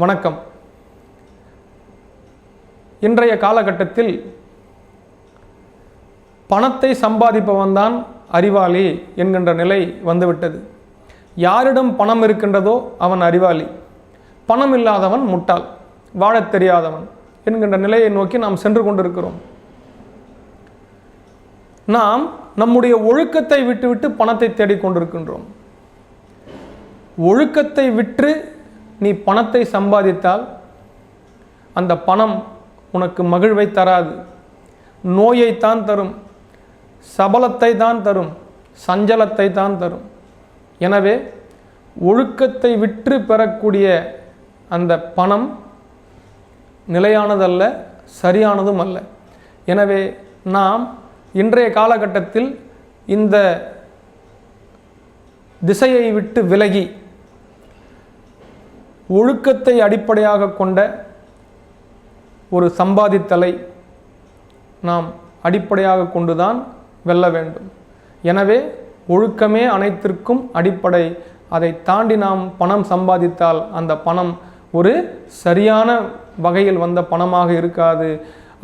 வணக்கம். இன்றைய காலகட்டத்தில் பணத்தை சம்பாதிப்பவன் தான் அறிவாளி என்கின்ற நிலை வந்துவிட்டது. யாரிடம் பணம் இருக்கின்றதோ அவன் அறிவாளி. பணம் இல்லாதவன் முட்டாள் வாழத் தெரியாதவன் என்கின்ற நிலையை நோக்கி நாம் சென்று கொண்டிருக்கிறோம். நாம் நம்முடைய ஒழுக்கத்தை விட்டுவிட்டு பணத்தை தேடிக்கொண்டிருக்கின்றோம் ஒழுக்கத்தை விற்று நீ பணத்தை சம்பாதித்தால் அந்த பணம் உனக்கு மகிழ்வை தராது. நோயைத்தான் தரும் சபலத்தை தான் தரும் சஞ்சலத்தை தான் தரும். எனவே ஒழுக்கத்தை விற்று பெறக்கூடிய அந்த பணம் நிலையானதல்ல சரியானதும் அல்ல. எனவே நாம் இன்றைய காலகட்டத்தில் இந்த திசையை விட்டு விலகி ஒழுக்கத்தை அடிப்படையாக கொண்ட ஒரு சம்பாதித்தலை நாம் அடிப்படையாக கொண்டுதான் வெல்ல வேண்டும். எனவே ஒழுக்கமே அனைத்திற்கும் அடிப்படை. அதை தாண்டி நாம் பணம் சம்பாதித்தால் அந்த பணம் ஒரு சரியான வகையில் வந்த பணமாக இருக்காது.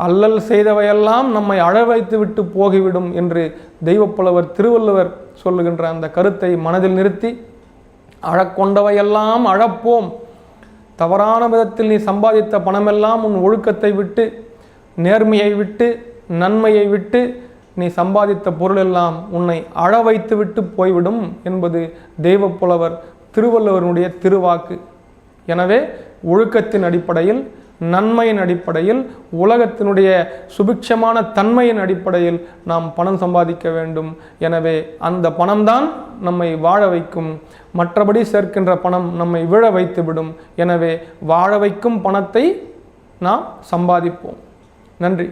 அல்லல் செய்தவையெல்லாம் நம்மை அழ வைத்து விட்டு போகிவிடும் என்று தெய்வப்புலவர் திருவள்ளுவர் சொல்லுகின்ற அந்த கருத்தை மனதில் நிறுத்தி அழக்கொண்டவையெல்லாம் அழப்போம். தவறான விதத்தில் நீ சம்பாதித்த பணமெல்லாம் உன் ஒழுக்கத்தை விட்டு நேர்மையை விட்டு நன்மையை விட்டு நீ சம்பாதித்த பொருளெல்லாம் உன்னை அழ வைத்து விட்டு போய்விடும் என்பது தெய்வப்புலவர் திருவள்ளுவருடைய திருவாக்கு. எனவே ஒழுக்கத்தின் அடிப்படையில் நன்மையின் அடிப்படையில் உலகத்தினுடைய சுபிக்ஷமான தன்மையின் அடிப்படையில் நாம் பணம் சம்பாதிக்க வேண்டும். எனவே அந்த பணம்தான் நம்மை வாழ வைக்கும். மற்றபடி சேர்க்கின்ற பணம் நம்மை விழ வைத்துவிடும். எனவே வாழ வைக்கும் பணத்தை நாம் சம்பாதிப்போம். நன்றி.